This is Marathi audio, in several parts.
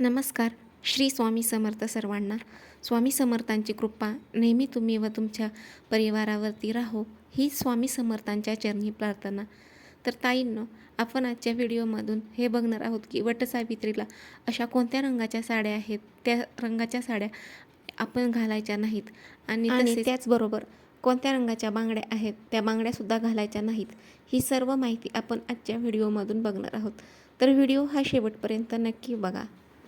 नमस्कार. श्री स्वामी समर्थ सर्वांना. स्वामी समर्थांची कृपा नेहमी तुम्ही व तुमच्या परिवारावरती राहो ही स्वामी समर्थांच्या चरणी प्रार्थना. तर ताईंनो आपण आजच्या व्हिडिओमधून हे बघणार आहोत की वटसावित्रीला अशा कोणत्या रंगाच्या साड्या आहेत? त्या रंगाच्या साड्या आपण घालायच्या नाहीत आणि त्याचबरोबर कोणत्या रंगाच्या बांगड्या आहेत त्या बांगड्यासुद्धा घालायच्या नाहीत ही सर्व माहिती आपण आजच्या व्हिडिओमधून बघणार आहोत. तर व्हिडिओ हा शेवटपर्यंत नक्की बघा.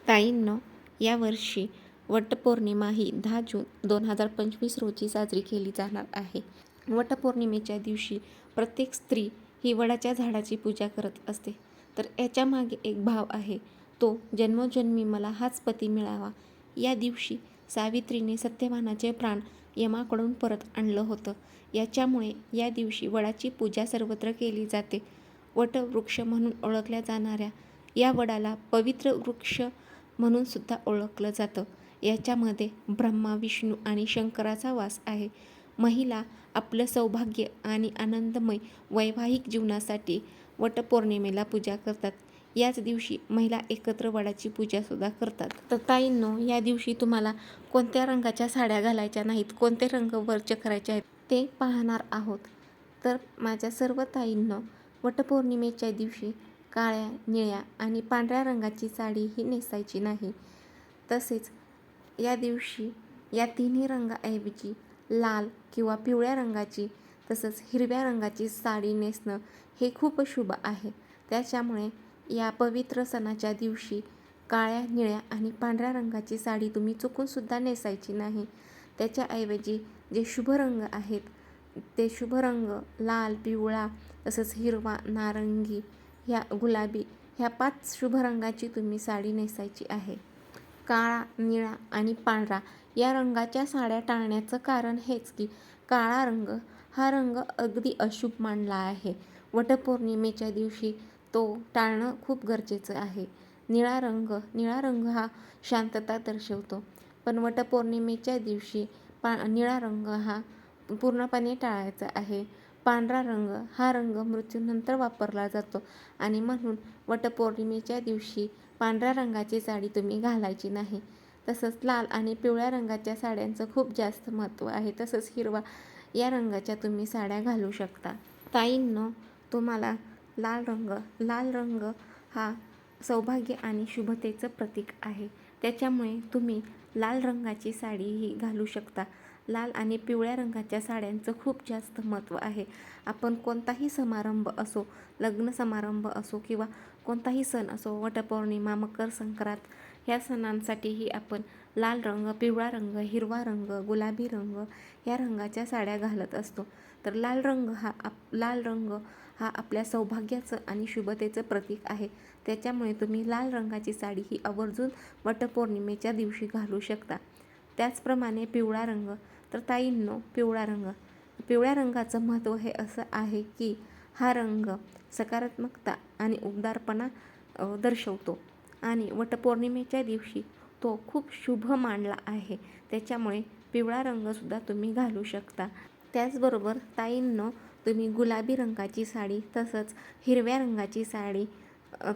ताईंनो यावर्षी वटपौर्णिमा ही दहा जून दोन हजार पंचवीस रोजी साजरी केली जाणार आहे. वटपौर्णिमेच्या दिवशी प्रत्येक स्त्री ही वडाच्या झाडाची पूजा करत असते. तर याच्यामागे एक भाव आहे तो जन्मोजन्मी मला हाच पती मिळावा. या दिवशी सावित्रीने सत्यवानाचे प्राण यमाकडून परत आणलं होतं. याच्यामुळे या दिवशी वडाची पूजा सर्वत्र केली जाते. वटवृक्ष म्हणून ओळखल्या जाणाऱ्या या वडाला पवित्र वृक्ष म्हणून सुद्धा ओळखलं जातं. याच्यामध्ये ब्रह्मा विष्णू आणि शंकराचा वास आहे. महिला आपलं सौभाग्य आणि आनंदमय वैवाहिक जीवनासाठी वटपौर्णिमेला पूजा करतात. याच दिवशी महिला एकत्र वडाची पूजासुद्धा करतात. तर ताईंनो या दिवशी तुम्हाला कोणत्या रंगाच्या साड्या घालायच्या नाहीत कोणते रंग वर्च करायचे आहेत ते पाहणार आहोत. तर माझ्या सर्व ताईंनो वटपौर्णिमेच्या दिवशी काळ्या निळ्या आणि पांढऱ्या रंगाची साडी ही नेसायची नाही. तसेच या दिवशी या तिन्ही रंगाऐवजी लाल किंवा पिवळ्या रंगाची तसंच हिरव्या रंगाची साडी नेसणं हे खूप शुभ आहे. त्याच्यामुळे या पवित्र सणाच्या दिवशी काळ्या निळ्या आणि पांढऱ्या रंगाची साडी तुम्ही चुकूनसुद्धा नेसायची नाही. त्याच्याऐवजी जे शुभ रंग आहेत ते शुभ रंग लाल पिवळा तसंच हिरवा नारंगी ह्या गुलाबी ह्या पाच शुभ रंगाची तुम्ही साडी नेसायची आहे. काळा निळा आणि पांढरा या रंगाच्या साड्या टाळण्याचं कारण हेच की काळा रंग हा रंग अगदी अशुभ मानला आहे. वटपौर्णिमेच्या दिवशी तो टाळणं खूप गरजेचं आहे. निळा रंग निळा रंग हा शांतता दर्शवतो. पण वटपौर्णिमेच्या दिवशी पा निळा रंग हा पूर्णपणे टाळायचा आहे. पांढरा रंग हा रंग मृत्यूनंतर वापरला जातो. आणि म्हणून वटपौर्णिमेच्या दिवशी पांढऱ्या रंगाची साडी तुम्ही घालायची नाही. तसंच लाल आणि पिवळ्या रंगाच्या साड्यांचं खूप जास्त महत्त्व आहे. तसंच हिरवा या रंगाच्या तुम्ही साड्या घालू शकता. ताईंनो तुम्हाला लाल रंग लाल रंग हा सौभाग्य आणि शुभतेचं प्रतीक आहे. त्याच्यामुळे तुम्ही लाल रंगाची साडीही घालू शकता. लाल आणि पिवळ्या रंगाच्या साड्यांचं खूप जास्त महत्त्व आहे. आपण कोणताही समारंभ असो लग्न समारंभ असो किंवा कोणताही सण असो वटपौर्णिमा मकर संक्रांत ह्या सणांसाठीही आपण लाल रंग पिवळा रंग हिरवा रंग गुलाबी रंग या रंगाच्या साड्या घालत असतो. तर लाल रंग हा आप लाल रंग हा आपल्या सौभाग्याचं आणि शुभतेचं प्रतीक आहे. त्याच्यामुळे तुम्ही लाल रंगाची साडी ही आवर्जून वटपौर्णिमेच्या दिवशी घालू शकता. त्याचप्रमाणे पिवळा रंग तर ताईंनो पिवळा रंग. पिवळ्या रंगाचं महत्त्व हे असं आहे की हा रंग सकारात्मकता आणि उबदारपणा दर्शवतो. आणि वटपौर्णिमेच्या दिवशी तो खूप शुभ मानला आहे. त्याच्यामुळे पिवळा रंगसुद्धा तुम्ही घालू शकता. त्याचबरोबर ताईंनो तुम्ही गुलाबी रंगाची साडी तसंच हिरव्या रंगाची साडी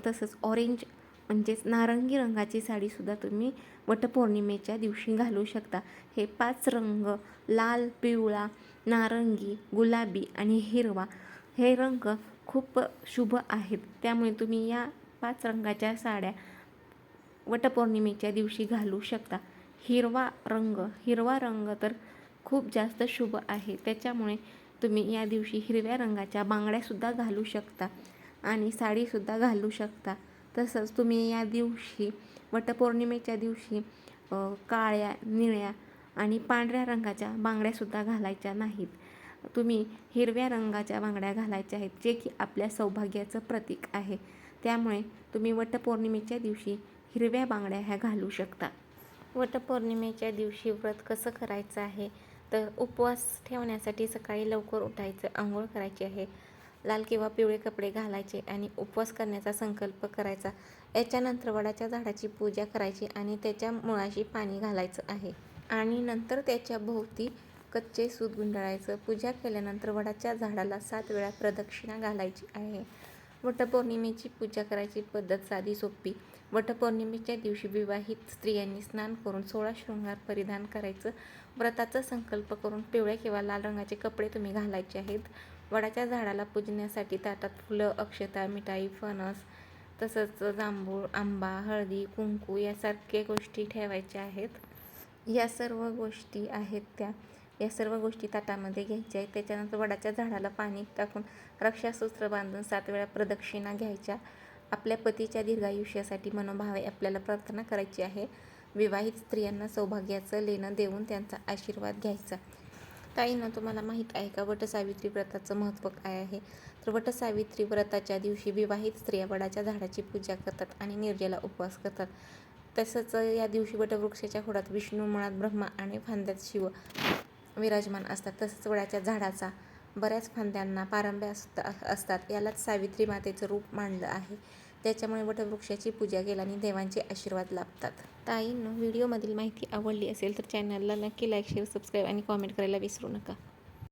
तसंच ऑरेंज म्हणजेच नारंगी रंगाची साडीसुद्धा तुम्ही वटपौर्णिमेच्या दिवशी घालू शकता. हे पाच रंग लाल पिवळा नारंगी गुलाबी आणि हिरवा हे रंग खूप शुभ आहेत. त्यामुळे तुम्ही या पाच रंगाच्या साड्या वटपौर्णिमेच्या दिवशी घालू शकता. हिरवा रंग हिरवा रंग तर खूप जास्त शुभ आहे. त्याच्यामुळे तुम्ही या दिवशी हिरव्या रंगाच्या बांगड्यासुद्धा घालू शकता आणि साडीसुद्धा घालू शकता. तसंच तुम्ही या दिवशी वटपौर्णिमेच्या दिवशी काळ्या निळ्या आणि पांढऱ्या रंगाच्या बांगड्यासुद्धा घालायच्या नाहीत. तुम्ही हिरव्या रंगाच्या बांगड्या घालायच्या आहेत जे की आपल्या सौभाग्याचं प्रतीक आहे. त्यामुळे तुम्ही वटपौर्णिमेच्या दिवशी हिरव्या बांगड्या ह्या घालू शकता. वटपौर्णिमेच्या दिवशी व्रत कसं करायचं आहे? तर उपवास ठेवण्यासाठी सकाळी लवकर उठायचं आंघोळ करायची आहे. लाल किंवा पिवळे कपडे घालायचे आणि उपवास करण्याचा संकल्प करायचा. याच्यानंतर वडाच्या झाडाची पूजा करायची आणि त्याच्या मुळाशी पाणी घालायचं आहे. आणि नंतर त्याच्या भोवती कच्चे सूत गुंडाळायचं. पूजा केल्यानंतर वडाच्या झाडाला सात वेळा प्रदक्षिणा घालायची आहे. वटपौर्णिमेची पूजा करायची पद्धत साधी सोपी. वटपौर्णिमेच्या दिवशी विवाहित स्त्रियांनी स्नान करून सोळा शृंगार परिधान करायचं. व्रताचा संकल्प करून पिवळ्या किंवा लाल रंगाचे कपडे तुम्ही घालायचे आहेत. वडाच्या झाडाला पूजण्यासाठी ताटात फुलं अक्षता मिठाई फणस तसंच जांभूळ आंबा हळदी कुंकू यासारख्या गोष्टी ठेवायच्या आहेत. या सर्व गोष्टी आहेत त्या. या सर्व गोष्टी ताटामध्ये घ्यायच्या आहेत. त्याच्यानंतर वडाच्या झाडाला पाणी टाकून रक्षासूत्र बांधून सात वेळा प्रदक्षिणा घ्यायच्या. आपल्या पतीच्या दीर्घायुष्यासाठी मनोभावे आपल्याला प्रार्थना करायची आहे. विवाहित स्त्रियांना सौभाग्याचं लेणं देऊन त्यांचा आशीर्वाद घ्यायचा. ताईंनो तुम्हाला माहीत आहे का? वटसावित्री व्रताचं महत्त्व काय आहे? तर वटसावित्री व्रताच्या दिवशी विवाहित स्त्रिया वडाच्या झाडाची पूजा करतात आणि निर्जला उपवास करतात. तसंच या दिवशी वटवृक्षाच्या खोडात विष्णू मुळात ब्रह्मा आणि फांद्यात शिव विराजमान असतात. तसंच वडाच्या झाडाचा बऱ्याच फांद्यांना पारंब्या असतात. यालाच सावित्री मातेचं रूप मांडलं आहे. त्याच्यामुळे वटवृक्षाची पूजा केल्याने देवांचे आशीर्वाद लाभतात. ताईंनो व्हिडिओमधील माहिती आवडली असेल तर चॅनलला नक्की लाईक शेअर सबस्क्राईब आणि कॉमेंट करायला विसरू नका.